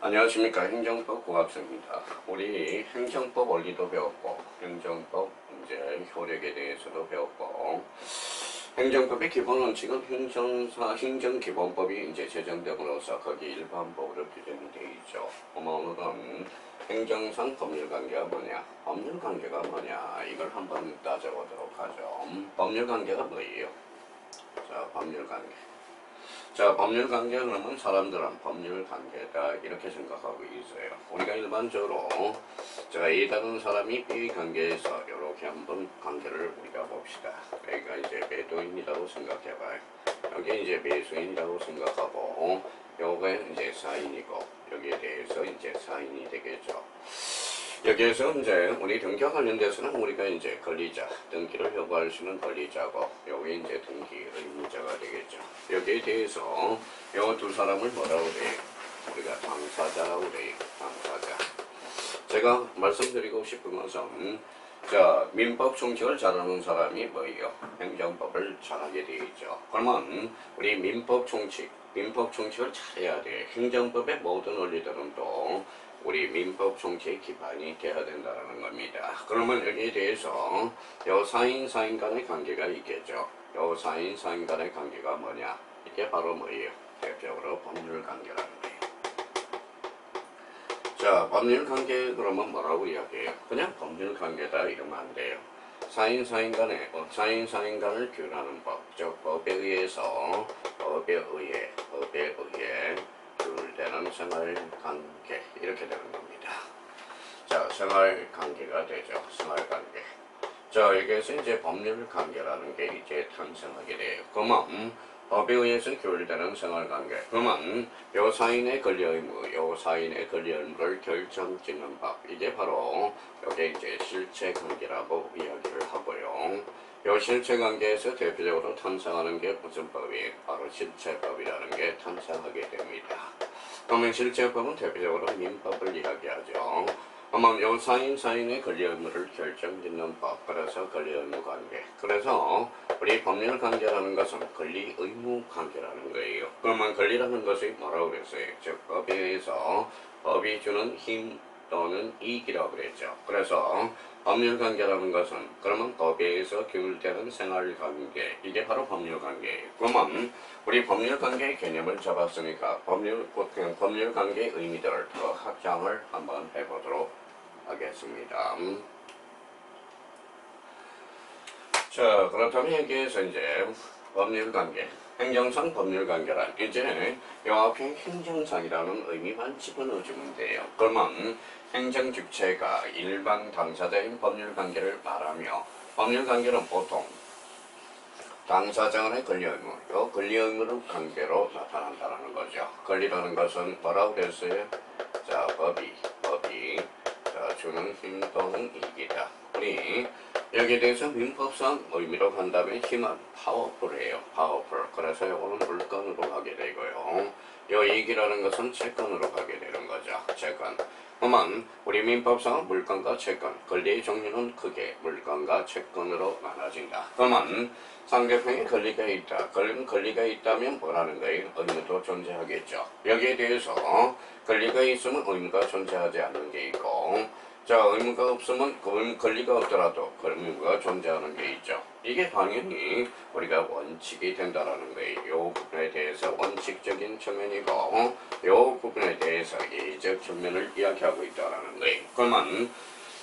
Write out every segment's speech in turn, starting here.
안녕하십니까 행정법 고학생입니다. 우리 행정법 원리도 배웠고 행정법 이제 효력에 대해서도 배웠고 행정법의 기본 원칙은 행정사 행정기본법이 이제 제정됨으로써 거기 일반법으로 규정이 되어 있죠. 어머 오늘은 행정상 법률관계가 뭐냐, 법률관계가 뭐냐 이걸 한번 따져보도록 하죠. 법률관계가 뭐예요? 자, 법률관계. 자, 법률 관계 그러면 사람들은 법률 관계다 이렇게 생각하고 있어요. 우리가 일반적으로 자, A 다른 사람이 B 관계에서 이렇게 한번 관계를 우리가 봅시다. 여기가 이제 매도인이라고 생각해봐요. 여기 이제 매수인이라고 생각하고 요게 이제 사인이고 여기에 대해서 이제 사인이 되겠죠. 여기에서 이제 우리 등기와 관련돼서는 우리가 이제 권리자, 등기를 요구할 수 있는 권리자고 여기 이제 등기 의무자가 되겠죠. 여기에 대해서 요 두 사람을 뭐라고 그래요? 우리가 당사자라고 그래요. 당사자. 제가 말씀드리고 싶은 것은 자 민법 총칙을 잘하는 사람이 뭐예요? 행정법을 잘하게 되어 있죠. 그러면 우리 민법 총칙, 민법 총칙을 잘해야 돼. 행정법의 모든 원리들은 또 우리 민법 총칙의 기반이 돼야 된다는 겁니다. 그러면 여기에 대해서 요 사인 간의 관계가 있겠죠. 요 사인 간의 관계가 뭐냐? 이게 바로 뭐예요? 대표적으로 법률 관계라는 거예요. 자, 법률 관계 그러면 뭐라고 이야기해요? 그냥 법률 관계다 이러면 안 돼요. 사인 사인 간에 어, 사인 사인 간을 규율하는 법, 즉 법에 의해서 법에 의해 법에 의해 규율되는 생활 관계 이렇게 되는 겁니다. 자, 생활 관계가 되죠. 생활 관계. 자, 여기에서 이제 법률 관계라는 게 이제 탄생하게 돼요. 그러면 법에 의해서 규율되는 생활관계. 그러면 요 사인의 권리 의무, 요 사인의 권리 의무를 결정짓는 법. 이게 바로 요게 이제 실체 관계라고 이야기를 하고요. 요 실체 관계에서 대표적으로 탄생하는 게 무슨 법이에요? 바로 실체법이라는 게 탄생하게 됩니다. 그러면 실체법은 대표적으로 민법을 이야기하죠. 그러면 요 사인 사인의 권리 의무를 결정짓는 법 그래서 권리 의무 관계. 그래서 우리 법률 관계라는 것은 권리 의무 관계라는 거예요. 그러면 권리라는 것이 뭐라고 그랬어요? 즉 법에 의해서 법이 주는 힘 또는 이익이라고 그랬죠 그래서 법률 관계라는 것은 그러면 법에 의해서 규율되는 생활 관계 이게 바로 법률 관계예요 그러면 우리 법률 관계의 개념을 잡았으니까 법률 그냥 법률 관계의 의미들을 더 확장을 한번 해보도록 하겠습니다. 음. 자 그렇다면 여기에서 이제 법률 관계 행정상 법률 관계란 이제 요 앞에 행정상이라는 의미만 집어넣어주면 돼요. 그러면 행정 주체가 일반 당사자인 법률 관계를 말하며 법률 관계는 보통 당사자 간의 권리 의무, 요 권리 의무를 관계로 나타난다는 거죠. 권리라는 것은 뭐라고 그랬어요? 자, 법이, 법이 자, 주는 힘 또는 이익이다. 우리 여기에 대해서 민법상 의미로 한다면 힘은 파워풀이에요. 파워풀. 그래서 이거는 물건으로 가게 되고요. 요 이익이라는 것은 채권으로 가게 되는 거죠. 채권. 그러면 우리 민법상 물건과 채권, 권리의 종류는 크게 물건과 채권으로 나눠진다. 그러면 상대편에 권리가 있다. 권리는 권리가 있다면 뭐라는 거예요? 의무도 존재하겠죠. 여기에 대해서 권리가 있으면 의무가 존재하지 않는 게 있고 자 의무가 없으면 그 권리가 없더라도 그 의무가 존재하는 게 있죠. 이게 당연히 우리가 원칙이 된다라는 거예요. 요 부분에 대해서 원칙적인 측면이고 요 부분에 대해서 예의적 측면을 이야기하고 있다라는 거예요. 그러면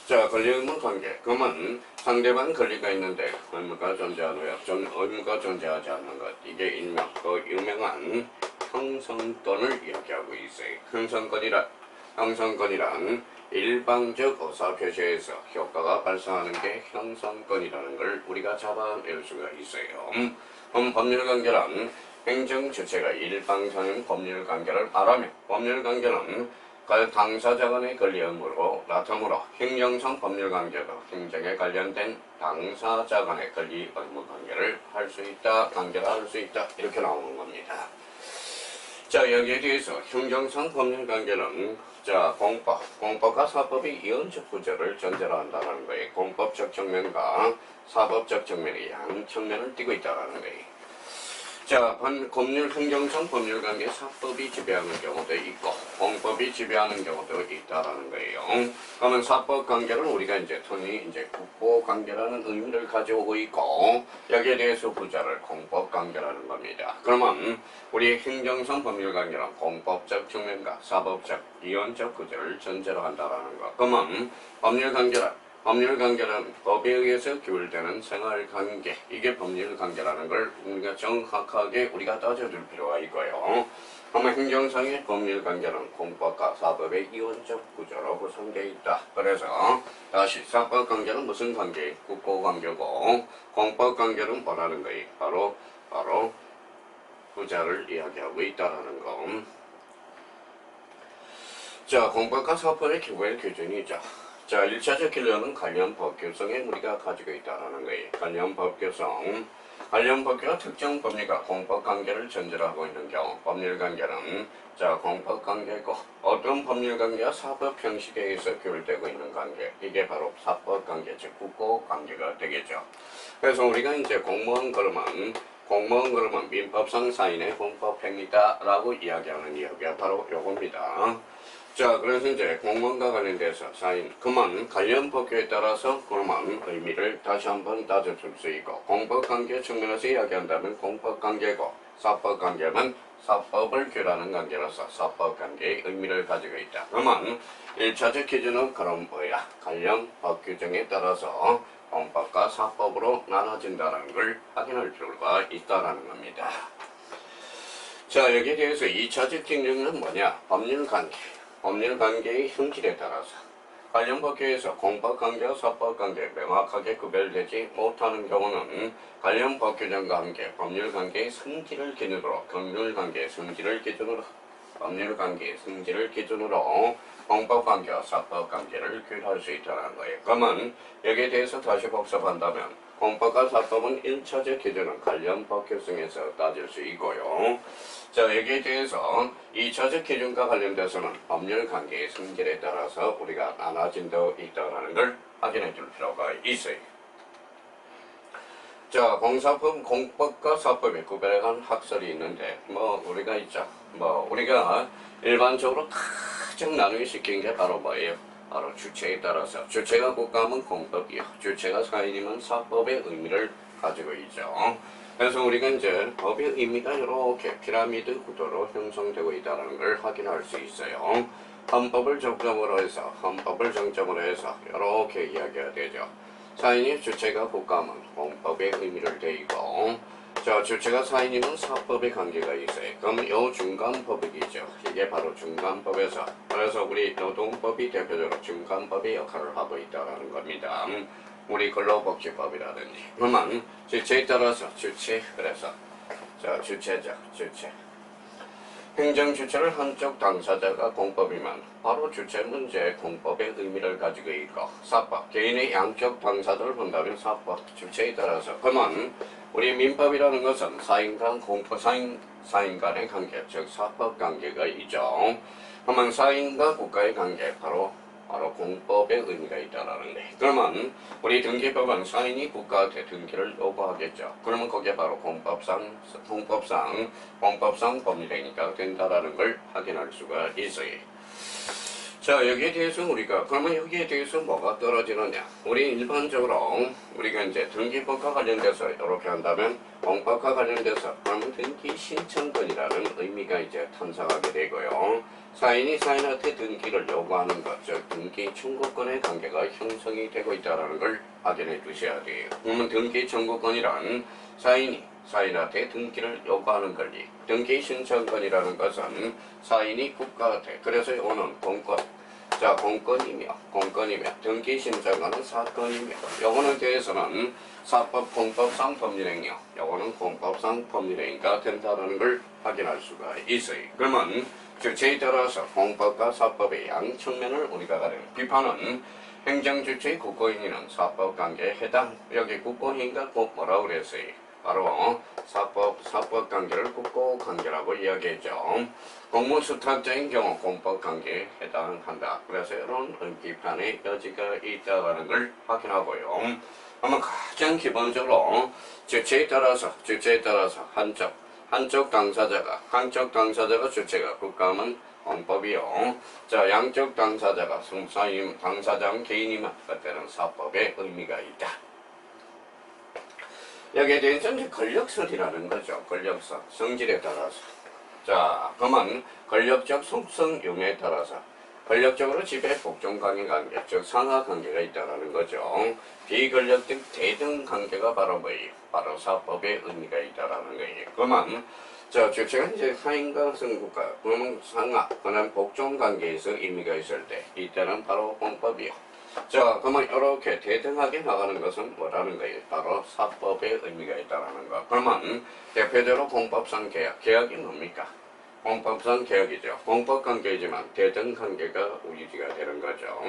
자, 권리 의무 관계. 그러면 상대방 권리가 있는데 의무가 존재하고요. 전 의무가 존재하지 않는 것. 이게 일명 그 유명한 형성권을 이야기하고 있어요. 형성권이란 형성권이란 일방적 의사 표시에서 효과가 발생하는 게 형성권이라는 걸 우리가 잡아낼 수가 있어요. 그럼 법률 관계란 행정 주체가 일방적인 법률 관계를 말하며 법률 관계는 그 당사자 간의 권리 의무로 나타므로 행정상 법률 관계도 행정에 관련된 당사자 간의 권리 의무 관계를 할 수 있다, 관계를 할 수 있다 이렇게 나오는 겁니다. 자 여기에 대해서 행정상 법률 관계는 자 공법, 공법과 사법이 이언적 구조를 전제로 한다는 거예요. 공법적 측면과 사법적 측면이 양 측면을 띠고 있다는 거예요. 자, 반, 법률, 행정상 법률 관계 사법이 지배하는 경우도 있고, 공법 법이 지배하는 경우도 있다라는 거예요. 그러면 사법 관계는 우리가 이제 흔히 이제 국보 관계라는 의미를 가지고 있고 여기에 대해서 부자를 공법 관계라는 겁니다. 그러면 우리 행정상 법률 관계는 공법적 측면과 사법적 이원적 구조를 전제로 한다라는 거. 그러면 법률 관계는 법률 관계는 법에 의해서 규율되는 생활 관계 이게 법률 관계라는 걸 우리가 정확하게 우리가 따져줄 필요가 있고요. 아마 행정상의 법률 관계는 공법과 사법의 이원적 구조로 구성되어 있다. 그래서 다시 사법 관계는 무슨 관계? 국고 관계고 공법 관계는 뭐라는 거예요? 바로 바로 부자를 이야기하고 있다라는 거. 자, 공법과 사법의 기본 기준이죠. 자, 1차적 결론은 관련 법규성에 우리가 가지고 있다는 거예요. 관련 법규성. 관련 법규가 특정 법률과 공법 관계를 전제로 하고 있는 경우, 법률 관계는 자, 공법 관계고 어떤 법률 관계와 사법 형식에 의해서 규율되고 있는 관계, 이게 바로 사법 관계, 즉 국고 관계가 되겠죠. 그래서 우리가 이제 공무원 그러면 공무원 그러면 민법상 사인의 헌법 행위다 라고 이야기하는 이야기가 바로 요겁니다. 자, 그래서 이제 공무원과 관련돼서 사인, 그만 관련 법규에 따라서 그만 의미를 다시 한번 따져줄 수 있고, 공법관계 측면에서 이야기한다면 공법관계고, 사법관계는 사법을 규라는 관계로서 사법관계의 의미를 가지고 있다. 그러면 1차적 기준은 그럼 뭐야? 관련 법규정에 따라서 공법과 사법으로 나눠진다는 걸 확인할 필요가 있다는 겁니다. 자, 여기에 대해서 2차적 기준은 뭐냐? 법률관계. 법률 관계의 형질에 따라서 관련 법규에서 공법관계와 사법관계 명확하게 구별되지 못하는 경우는 관련 법규정과 함께 법률관계의 성질을 기준으로 법률관계의 성질을 기준으로 법률관계의 성질을 기준으로 공법관계와 사법관계를 규율할 수 있다는 거예요. 그러면 여기에 대해서 다시 복습한다면 공법과 사법은 1차적 기준은 관련 법규성에서 따질 수 있고요. 자, 여기에 대해서 2차적 기준과 관련돼서는 법률 관계의 성질에 따라서 우리가 나눠진도 있다는 걸 확인해 줄 필요가 있어요. 자, 공사법, 공법과 사법의 구별에 관한 학설이 있는데, 뭐, 우리가 있죠. 뭐, 우리가 일반적으로 가장 나누기 시킨 게 바로 뭐예요? 바로 주체에 따라서. 주체가 국가면 공법이요. 주체가 사인이면 사법의 의미를 가지고 있죠. 그래서 우리가 이제 법의 의미가 이렇게 피라미드 구도로 형성되고 있다는 걸 확인할 수 있어요. 헌법을 정점으로 해서, 헌법을 정점으로 해서 이렇게 이야기가 되죠. 사인이 주체가 국가면 공법의 의미를 대이고, 자, 주체가 사인이면 사법의 관계가 있어요. 그럼 요 중간법이죠. 이게 바로 중간법에서, 그래서 우리 노동법이 대표적으로 중간법의 역할을 하고 있다는 겁니다. 우리 근로복지법이라든지. 그러면 주체에 따라서 주체, 그래서 자, 주체죠, 주체. 행정 주체를 한쪽 당사자가 공법이면 바로 주체 문제 공법의 의미를 가지고 있고 사법 개인의 양쪽 당사자를 본다면 사법 주체에 따라서 그러면 우리 민법이라는 것은 사인 간 공법 사인 사인 간의 관계 즉 사법 관계가 있죠. 그러면 사인과 국가의 관계 바로 바로 공법의 의미가 있다라는 데 그러면 우리 등기법은 사인이 국가한테 등기를 요구하겠죠. 그러면 그게 바로 공법상 공법상 공법상 법률행위가 된다라는 걸 확인할 수가 있어요. 자 여기에 대해서 우리가 그러면 여기에 대해서 뭐가 떨어지느냐? 우리 일반적으로 우리가 이제 등기법과 관련돼서 이렇게 한다면 공법과 관련돼서 그러면 등기 신청권이라는 의미가 이제 탄생하게 되고요. 사인이 사인한테 등기를 요구하는 것, 즉 등기 청구권의 관계가 형성이 되고 있다는 걸 확인해 두셔야 돼요. 그러면 등기 청구권이란 사인이 사인한테 등기를 요구하는 권리 등기 신청권이라는 것은 사인이 국가한테 그래서 오는 공권. 자 공권이며 공권이며 등기 신청권은 사건이며. 요거는 대해서는 사법 공법상 법률행위요. 요거는 공법상 법률행위가 된다는 걸 확인할 수가 있어요. 그러면 주체에 따라서 공법과 사법의 양 측면을 우리가 가는 비판은 행정주체의 국고행위는 사법관계에 해당 여기 국고행위가 꼭 뭐라고 그랬어요 바로 사법, 사법 관계를 국고 관계라고 이야기했죠. 공무 수탁자인 경우 공법 관계에 해당한다. 그래서 이런 비판의 여지가 있다는 걸 확인하고요. 아마 가장 기본적으로 주체에 따라서 주체에 따라서 한쪽 한쪽 당사자가 한쪽 당사자가 주체가 국가면 공법이요. 자, 양쪽 당사자가 성사임 당사장 개인이면 그때는 사법의 의미가 있다. 여기에 대해서 이제 권력설이라는 거죠. 권력설. 성질에 따라서. 자, 그러면 권력적 속성 유무에 따라서 권력적으로 지배 복종 관계 관계, 즉 상하 관계가 있다는 거죠. 비권력적 대등 관계가 바로 뭐예요? 바로 사법의 의미가 있다라는 거예요. 그러면 자, 주체가 이제 하인과 성국가, 그러면 상하, 그다음 복종 관계에서 의미가 있을 때 이때는 바로 공법이요. 자, 그러면 이렇게 대등하게 나가는 것은 뭐라는 거예요? 바로 사법의 의미가 있다는 거. 그러면 대표적으로 공법상 계약, 계약이 뭡니까? 공법상 계약이죠. 공법 관계이지만 대등 관계가 유지가 되는 거죠.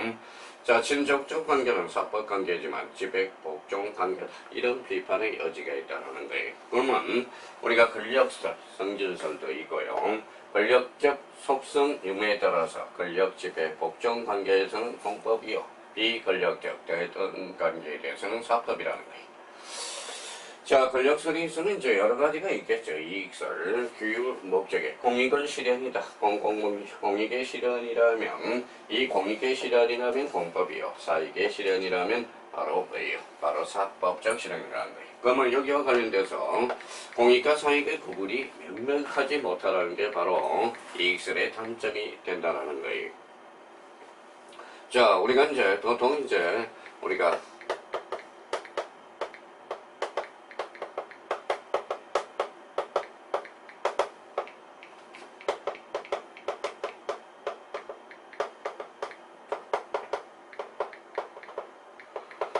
자, 친족적 관계는 사법 관계지만 지백 복종 관계다. 이런 비판의 여지가 있다는 거예요. 그러면 우리가 권력설, 성질설도 있고요. 권력적 속성 유무에 따라서 권력 지배 복종 관계에서는 공법이요. 비권력적 관계에 대해서는 사법이라는 거예요. 자, 권력설에서는 이제 여러 가지가 있겠죠. 이익설, 규율, 목적의 공익을 실현이다. 공공, 공익의 실현이라면, 이 공익의 실현이라면 공법이요. 사익의 실현이라면 바로 뭐예요? 바로 사법적 실현이라는 거예요. 그러면 여기와 관련돼서 공익과 사익의 구분이 명명하지 못하다는 게 바로 이익설의 단점이 된다는 거예요. 자, 우리가 이제 보통 이제 우리가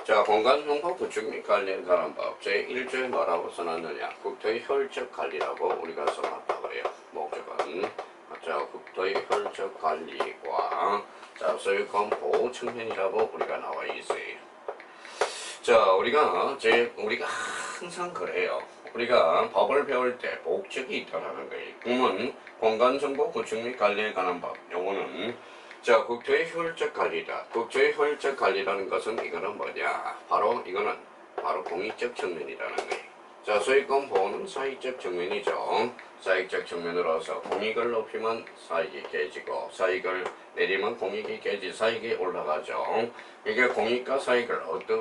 자, 공간정보 구축 및 관리에 관한 법 제1조에 뭐라고 써놨느냐? 국토의 혈적 관리라고 우리가 써놨다 그래요. 목적은 자, 국토의 혈적 관리과 자, 소유권 보호 측면이라고 우리가 나와 있어요 자, 우리가 제 우리가 항상 그래요 우리가 법을 배울 때 목적이 있다라는 거예요 그러면 공간정보 구축 및 관리에 관한 법 요거는 자, 국토의 효율적 관리다. 국토의 효율적 관리라는 것은 이거는 뭐냐? 바로 이거는 바로 공익적 측면이라는 거예요. 자, 소유권 보호는 사익적 측면이죠. 사익적 측면으로서 공익을 높이면 사익이 깨지고 사익을 내리면 공익이 깨지 사익이 올라가죠. 이게 공익과 사익을 어떻게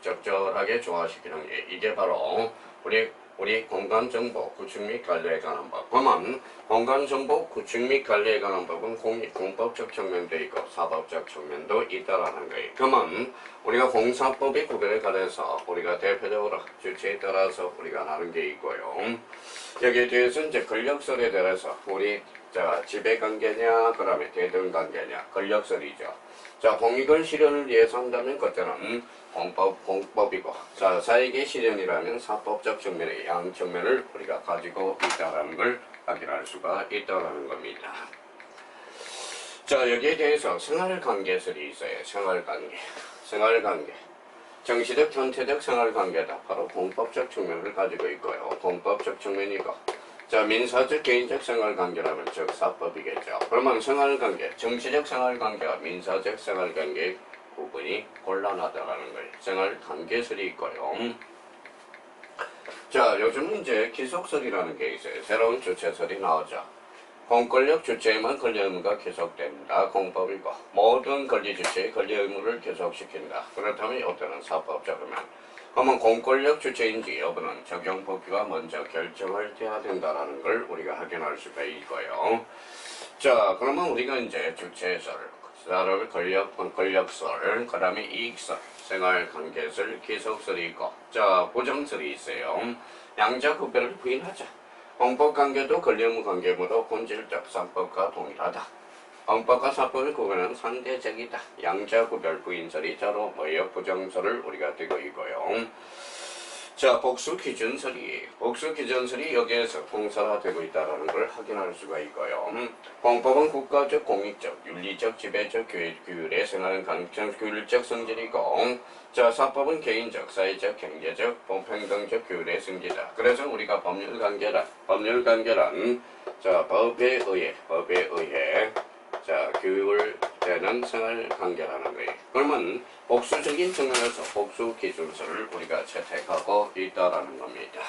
적절하게 조화시키는 게 이게 바로 우리 우리 공간정보 구축 및 관리에 관한 법. 그러면 공간정보 구축 및 관리에 관한 법은 공법적 측면도 있고 사법적 측면도 있다라는 거예요. 그러면 우리가 공사법의 구별에 관해서 우리가 대표적으로 주체에 따라서 우리가 나눈 게 있고요. 여기에 대해서 이제 권력설에 대해서 우리 자 지배관계냐 그 다음에 대등관계냐 권력설이죠. 자 공익을 실현을 위해서 한다면 그때는 공법, 공법이고 자 사익의 실현이라면 사법적 측면의 양 측면을 우리가 가지고 있다라는 걸 확인할 수가 있다라는 겁니다. 자 여기에 대해서 생활관계설이 있어요. 생활관계, 생활관계. 정치적, 형태적 생활관계다. 바로 공법적 측면을 가지고 있고요. 공법적 측면이고 자 민사적, 개인적 생활관계라면 즉 사법이겠죠. 그러면 생활관계, 정치적 생활관계와 민사적 생활관계의 구분이 곤란하다라는 거예요. 생활관계설이 있고요. 자 요즘은 이제 기속설이라는 게 있어요. 새로운 주체설이 나오죠. 공권력 주체에만 권리 의무가 계속된다. 공법이고 모든 권리 주체의 권리 의무를 계속시킨다. 그렇다면 이때는 사법적이면 그러면 공권력 주체인지 여부는 적용 법규가 먼저 결정을 해야 된다는 걸 우리가 확인할 수가 있고요. 자 그러면 우리가 이제 주체설, 그다음에 권력, 권력설, 그 다음에 이익설, 생활관계설, 기속설이 있고 자 보정설이 있어요. 양자 구별을 부인하자. 공법관계도 권리의무 관계무도 본질적 상법과 동일하다. 헌법과 사법의 구별은 상대적이다. 양자 구별 부인설이 자로 뭐예요? 부정설을 우리가 띄고 있고요. 자, 복수 기준설이 복수 기준설이 여기에서 공사화되고 있다는 걸 확인할 수가 있고요. 공법은 국가적, 공익적, 윤리적, 지배적, 규율, 규율의 생활은 강점 규율적 성질이고, 자, 사법은 개인적, 사회적, 경제적, 보편등적 규율의 성질이다. 그래서 우리가 법률 관계란, 법률 관계란, 자, 법에 의해, 법에 의해, 자, 규율되는 생활 관계라는 거예요. 그러면 복수적인 측면에서 복수 기준서를 우리가 채택하고 있다라는 겁니다.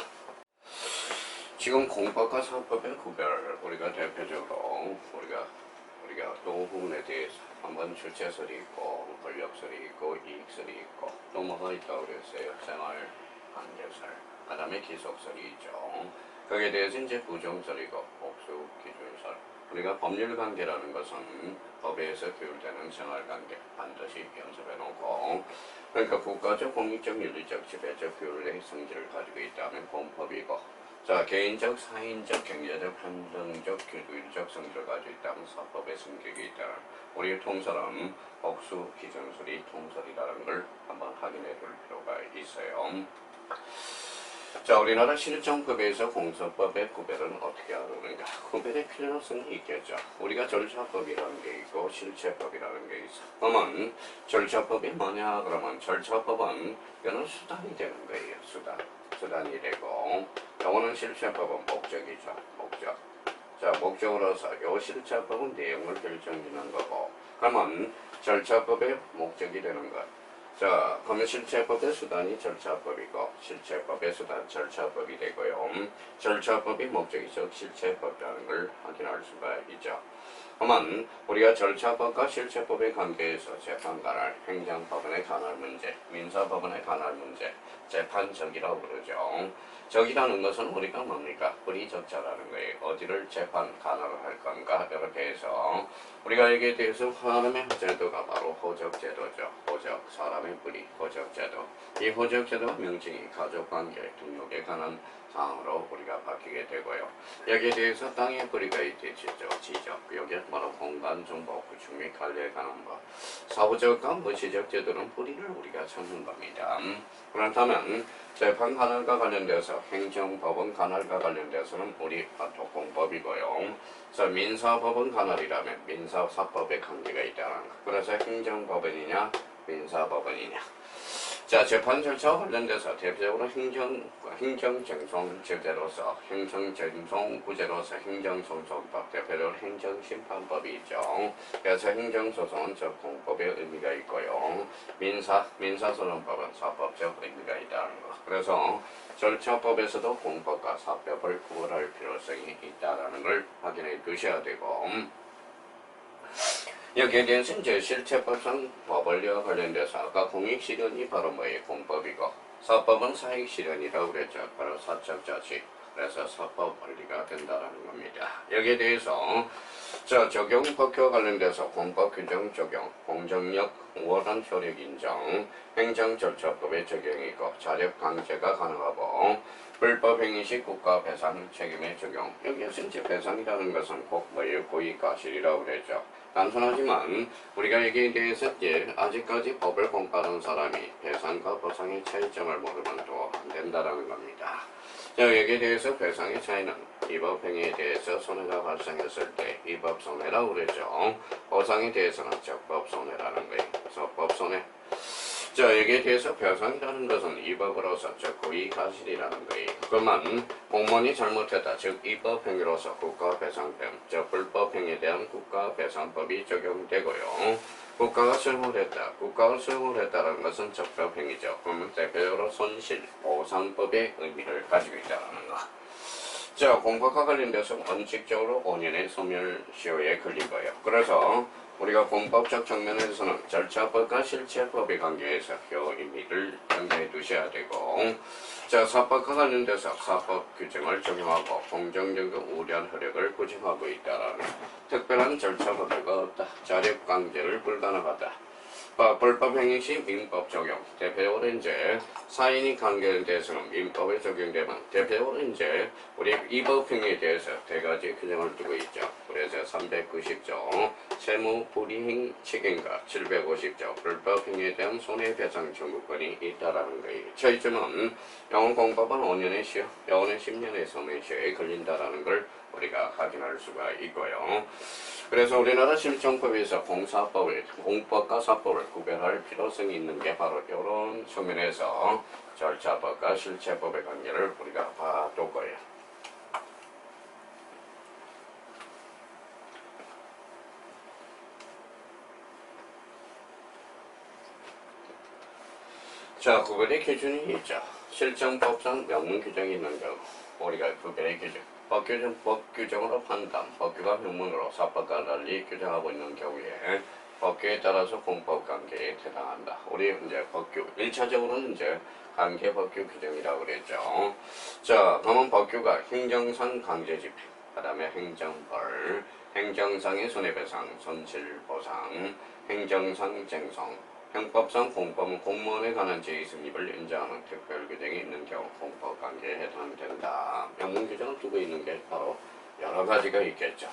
지금 공법과 사법의 구별 우리가 대표적으로 우리가 우리가 노후분에 대해서 한번 주체설이 있고 권력설이 있고 이익설이 있고 또 뭐가 있다고 그랬어요? 생활 관계설 그 다음에 기속설이 있죠. 거기에 대해서 이제 부정설이고 복수 기준설 우리가 법률 관계라는 것은 법에서 규율되는 생활 관계 반드시 연습해 놓고 그러니까 국가적 공익적 윤리적 지배적 규율의 성질을 가지고 있다면 공법이고 자 개인적 사인적 경제적 행정적 규율적 성질을 가지고 있다면 사법의 성격이 있다는 우리 통설은 복수 기준설이 통설이라는 걸 한번 확인해 볼 필요가 있어요. 자, 우리나라 실정법에서 공서법의 구별은 어떻게 하는가? 구별의 필요성이 있겠죠. 우리가 절차법이라는 게 있고 실체법이라는 게 있어. 그러면 절차법이 뭐냐? 그러면 절차법은 이거는 수단이 되는 거예요. 수단. 수단이 되고 요거는 실체법은 목적이죠. 목적. 자, 목적으로서 요 실체법은 내용을 결정짓는 거고 그러면 절차법의 목적이 되는 것. 자, 그러면 실체법의 수단이 절차법이고 실체법의 수단 절차법이 되고요. 음, 절차법이 목적이죠. 실체법이라는 걸 확인할 수가 있죠. 그러면 우리가 절차법과 실체법의 관계에서 재판관할 행정법원에 관할 문제, 민사법원에 관할 문제, 재판적이라고 그러죠. 적이라는 것은 우리가 뭡니까? 뿌리적자라는 거예요. 어디를 재판 관할을 할 건가 이렇게 해서 우리가 여기에 대해서 하나님의 제도가 바로 호적제도죠. 호적, 사람의 뿌리, 호적제도. 이 호적제도와 명칭이 가족관계 등록에 관한 사항으로 우리가 바뀌게 되고요. 여기에 대해서 땅의 뿌리가 있지, 지적, 지적. 여기에 바로 공간 정보, 구축 및 관리에 관한 것. 사후적과 무시적 제도는 뿌리를 우리가 찾는 겁니다. 그렇다면 재판 관할과 관련돼서 행정법원 관할과 관련돼서는 우리 독공법이고요. 그래서 민사법원 관할이라면 민사사법의 관계가 있다는 것. 그래서 행정법원이냐 민사법원이냐. 자, 재판 절차와 관련돼서 대표적으로 행정, 행정쟁송 제도로서 행정쟁송 구제로서 행정소송법, 대표적으로 행정심판법이 있죠. 그래서 행정소송은 저 공법의 의미가 있고요. 민사, 민사소송법은 사법적 의미가 있다는 거. 그래서 절차법에서도 공법과 사법을 구분할 필요성이 있다는 걸 확인해 두셔야 되고, 여기에 대해서 이제 실체법상 법원리와 관련돼서 아까 공익실현이 바로 뭐예요? 공법이고 사법은 사익실현이라고 그랬죠. 바로 사적자치. 그래서 사법 원리가 된다는 겁니다. 여기에 대해서 자 적용 법규와 관련돼서 공법 규정 적용, 공정력, 원한 효력 인정, 행정 절차법의 적용이고 자력 강제가 가능하고 불법 행위 시 국가 배상 책임의 적용. 여기에서 이제 배상이라는 것은 꼭 뭐예요? 고의가실이라고 그랬죠. 단순하지만 우리가 여기에 대해서 이제 아직까지 법을 공부하는 사람이 배상과 보상의 차이점을 모르면 또 안 된다라는 겁니다. 자, 여기에 대해서 배상의 차이는 위법 행위에 대해서 손해가 발생했을 때 위법 손해라고 그랬죠. 보상에 대해서는 적법 손해라는 거예요. 적법 손해. 자, 여기에 대해서 배상이라는 것은 위법으로서 즉 고의가실이라는 거예요. 그러면 공무원이 잘못했다. 즉 위법 행위로서 국가배상법, 즉 불법 행위에 대한 국가배상법이 적용되고요. 국가가 수용을 했다. 국가가 수용을 했다는 것은 적법 행위죠. 그러면 대표적으로 손실, 보상법의 의미를 가지고 있다는 거. 자, 공법과 관련돼서 원칙적으로 5년의 소멸시효에 걸리고요. 그래서 우리가 공법적 측면에서는 절차법과 실체법의 관계에서 효 의미를 염두에 두셔야 되고 자 사법과 관련돼서 사법 규정을 적용하고 공정적 우려한 효력을 구정하고 있다라는 특별한 절차 법규가 없다. 자력 강제를 불가능하다. 어, 불법 행위 시 민법 적용. 대표적으로 이제 사인이 관계에 대해서는 민법에 적용되면 대표적으로 이제 우리 위법 행위에 대해서 네 가지 규정을 두고 있죠. 그래서 390조 세무 불이행 책임과 750조 불법 행위에 대한 손해배상 청구권이 있다라는 거예요. 차이점은 영어 공법은 5년의 시효, 영어는 10년의 소멸시효에 걸린다라는 걸 우리가 확인할 수가 있고요. 그래서 우리나라 실정법에서 공사법을 공법과 사법을 구별할 필요성이 있는 게 바로 이런 측면에서 절차법과 실체법의 관계를 우리가 봐둘 거예요. 자, 구별의 기준이 있죠. 실정법상 명문 규정이 있는 경우 우리가 구별의 기준 법 규정, 법 규정으로 판단, 법규가 명문으로 사법과 달리 규정하고 있는 경우에 법규에 따라서 공법 관계에 해당한다. 우리 이제 법규 1차적으로는 이제 관계 법규 규정이라고 그랬죠. 자, 그러면 법규가 행정상 강제 집행, 그 다음에 행정벌, 행정상의 손해배상, 손실보상, 행정상 쟁성, 형법상 공법은 공무원에 관한 제의 승립을 인정하는 특별 규정이 있는 경우 공법 관계에 해당된다. 명문 규정을 두고 있는 게 바로 여러 가지가 있겠죠.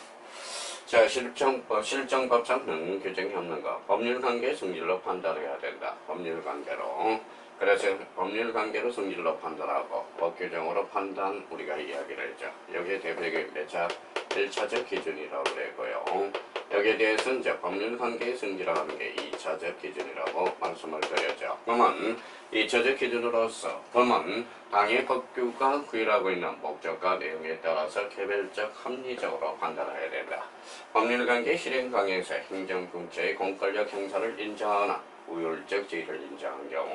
자, 실정, 어, 실정법상 명문 규정이 없는 거. 법률 관계 성질로 판단해야 된다. 법률 관계로. 그래서 법률 관계로 성질로 판단하고 법 규정으로 판단 우리가 이야기를 했죠. 여기에 대표적인 몇차 1차적 기준이라고 그랬고요. 여기에 대해서 이제 법률 관계의 성질이라는 게 2차적 기준이라고 말씀을 드렸죠. 그러면 2차적 기준으로서 법은 당의 법규가 구일하고 있는 목적과 내용에 따라서 개별적 합리적으로 판단해야 된다. 법률 관계 실행 강에서 행정공체의 공권력 행사를 인정하거나 우율적 지위를 인정한 경우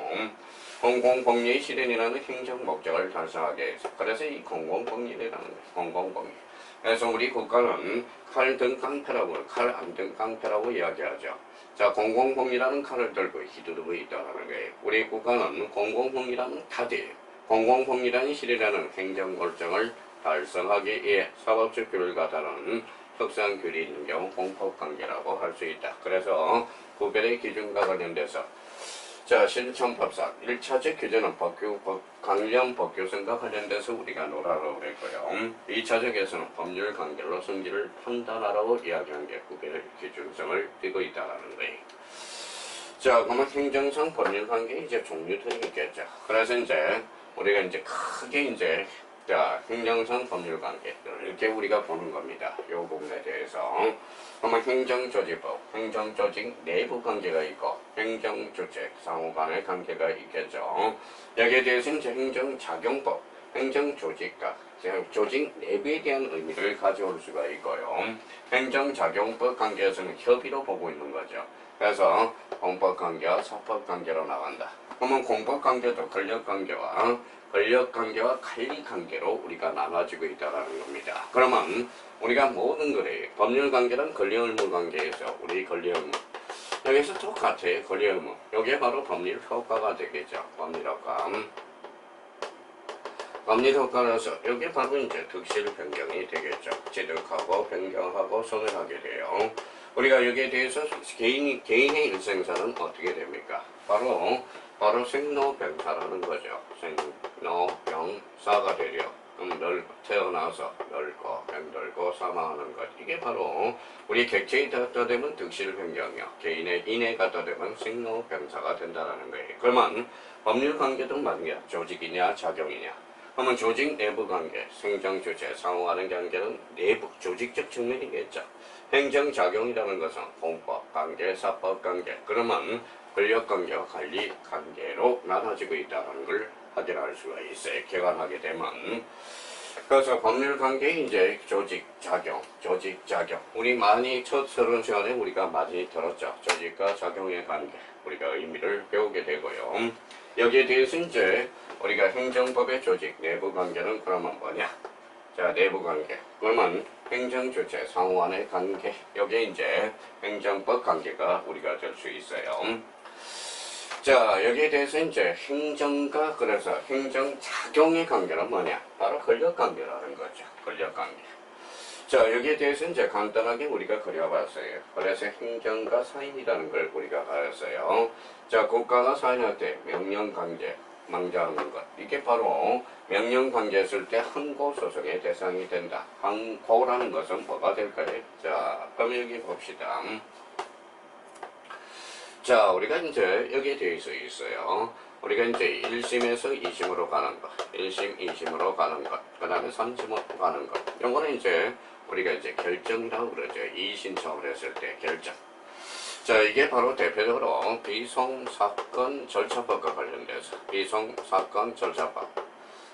공공복리의 실현이라는 행정 목적을 달성하게 해서 그래서 이 공공복리라는 거예요. 공공복리. 그래서 우리 국가는 칼 등 깡패라고 칼 안 등 깡패라고 이야기하죠. 자 공공복리라는 칼을 들고 휘두르고 있다는 거예요. 우리 국가는 공공복리라는 카드예요. 공공복리라는 실이라는 행정골정을 달성하기 위해 사법적 규율과 다른 특수한 규율이 있는 경우 공법관계라고 할 수 있다. 그래서 구별의 기준과 관련돼서 자, 실천법상 1차적 규제는 법규, 법, 관련 법규성과 관련돼서 우리가 노라고 그랬고요. 2차적에서는 법률 관계로 성질을 판단하라고 이야기한 게 구별의 기준성을 띠고 있다는 거예요. 자, 그러면 행정상 법률 관계 이제 종류들이 있겠죠. 그래서 이제 우리가 이제 크게 이제 자, 행정상 법률 관계 이렇게 우리가 보는 겁니다. 요 부분에 대해서. 그러면 행정조직법, 행정조직 내부 관계가 있고 행정조직 상호 간의 관계가 있겠죠. 여기에 대해서 이제 행정작용법, 행정조직과 조직 내부에 대한 의미를 가져올 수가 있고요. 행정작용법 관계에서는 협의로 보고 있는 거죠. 그래서 공법관계와 사법관계로 나간다. 그러면 공법관계도 권력관계와 권력관계와 관리관계로 우리가 나눠지고 있다는 겁니다. 그러면 우리가 모든 거래 법률 관계는 권리의무 관계에서 우리 권리의무 여기서 똑같아요. 권리의무 여기에 바로 법률 효과가 되겠죠. 법률 효과 법률 효과라서 여기 바로 이제 득실 변경이 되겠죠. 취득하고 변경하고 소멸하게 돼요. 우리가 여기에 대해서 개인, 개인의 일생사는 어떻게 됩니까? 바로, 바로 생로병사라는 거죠. 생로병사가 되려. 널, 태어나서 늙고, 병들고, 사망하는 것. 이게 바로, 우리 객체에 갖다 대면 득실 변경이요. 개인의 인에 갖다 대면 생로병사가 된다는 거예요. 그러면 법률 관계도 말이야. 조직이냐, 작용이냐. 그러면 조직 내부 관계, 행정 주체, 상호하는 관계는 내부 조직적 측면이겠죠. 행정작용이라는 것은 공법 관계, 사법 관계, 그러면 권력 관계와 관리 관계로 나눠지고 있다는 걸 확인할 수가 있어요. 개관하게 되면. 그래서 법률 관계 이제 조직 작용, 조직 작용. 우리 많이 첫 서론 시간에 우리가 많이 들었죠. 조직과 작용의 관계. 우리가 의미를 배우게 되고요. 여기에 대해서 이제 우리가 행정법의 조직 내부 관계는 그러면 뭐냐? 자, 내부 관계. 그러면 행정 주체 상호간의 관계. 여기에 이제 행정법 관계가 우리가 될 수 있어요. 자, 여기에 대해서 이제 행정과 그래서 행정 작용의 관계는 뭐냐? 바로 권력 관계라는 거죠. 권력 관계. 자, 여기에 대해서 이제 간단하게 우리가 그려봤어요. 그래서 행정과 사인이라는 걸 우리가 알았어요. 자, 국가가 사인할 때 명령 관계, 망자하는 것. 이게 바로 명령 관계 했을 때 항고 소송의 대상이 된다. 항고라는 것은 뭐가 될까요? 자, 그럼 여기 봅시다. 자, 우리가 이제 여기에 대해서 있어요. 우리가 이제 1심에서 2심으로 가는 것, 1심, 2심으로 가는 것, 그 다음에 3심으로 가는 것. 요거는 이제 우리가 이제 결정이라고 그러죠. 이의신청을 했을 때 결정. 자, 이게 바로 대표적으로 비송사건 절차법과 관련돼서 비송사건 절차법.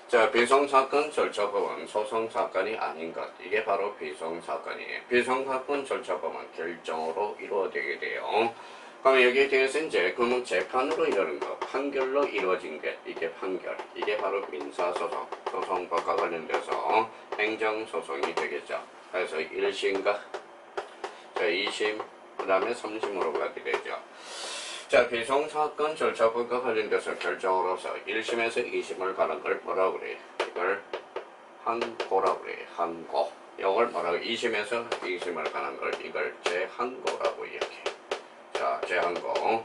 자, 비송사건 절차법은 소송사건이 아닌 것. 이게 바로 비송사건이에요. 비송사건 절차법은 결정으로 이루어지게 돼요. 그러면 여기에 대해서 이제 그러면 재판으로 이루는 거, 판결로 이루어진 게 이게 판결, 이게 바로 민사소송, 소송법과 관련돼서 행정소송이 되겠죠. 그래서 1심과 자, 2심, 그 다음에 3심으로 가게 되죠. 자, 비송사건 절차법과 관련돼서 결정으로서 1심에서 2심을 가는 걸 뭐라 그래? 이걸 항고라 그래. 항고. 이걸 뭐라고? 2심에서 2심을 가는 걸 이걸 재항고라고 이렇게. 자, 재항고.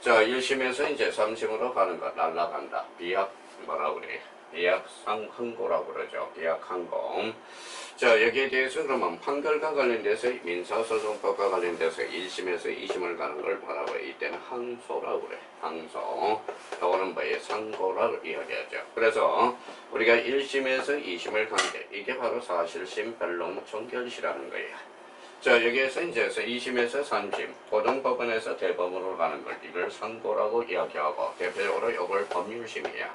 자, 1심에서 이제 3심으로 가는 거 날라간다. 비약 뭐라 그래? 비약 상항고라고 그러죠. 비약 항고. 자, 여기에 대해서 그러면 판결과 관련돼서 민사소송법과 관련돼서 1심에서 2심을 가는 걸 뭐라고 해? 이때는 항소라고 그래. 항소. 요거는 뭐예요? 상고라고 이야기하죠. 그래서 우리가 1심에서 2심을 간 게 이게 바로 사실심 변론 종결시라는 거예요. 자, 여기에서 이제 2심에서 3심, 고등법원에서 대법원으로 가는 걸 이걸 상고라고 이야기하고 대표적으로 이걸 법률심이야.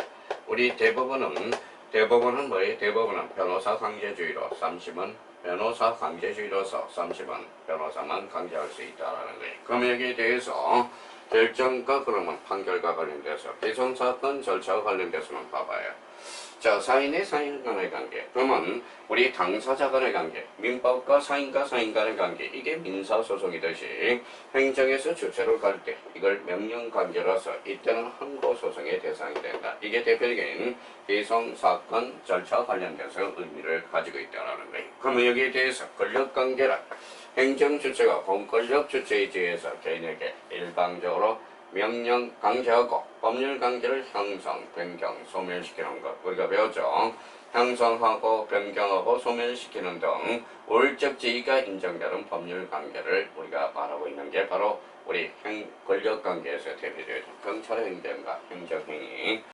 우리 대법원은 대법원은 뭐예요? 대법원은 변호사 강제주의로 3심은 변호사 강제주의로서 3심은 변호사만 강제할 수 있다라는 거예요. 그럼 여기에 대해서 결정과 그러면 판결과 관련돼서 비송사건 절차와 관련돼서는 봐봐요. 자, 사인의 사인 간의 관계. 그러면 우리 당사자 간의 관계, 민법과 사인과 사인 간의 관계, 이게 민사소송이듯이 행정에서 주체로 갈 때 이걸 명령관계로서 이때는 항고소송의 대상이 된다. 이게 대표적인 비송사건 절차 관련돼서 의미를 가지고 있다는 거예요. 그러면 여기에 대해서 권력관계란 행정주체가 공권력 주체에 의해서 개인에게 일방적으로 명령 강제하고 법률 관계를 형성, 변경, 소멸시키는 것 우리가 배웠죠. 형성하고 변경하고 소멸시키는 등 우울적 지위가 인정되는 법률 관계를 우리가 말하고 있는 게 바로 우리 행, 권력 관계에서 대표되는 경찰 행정과 행정행위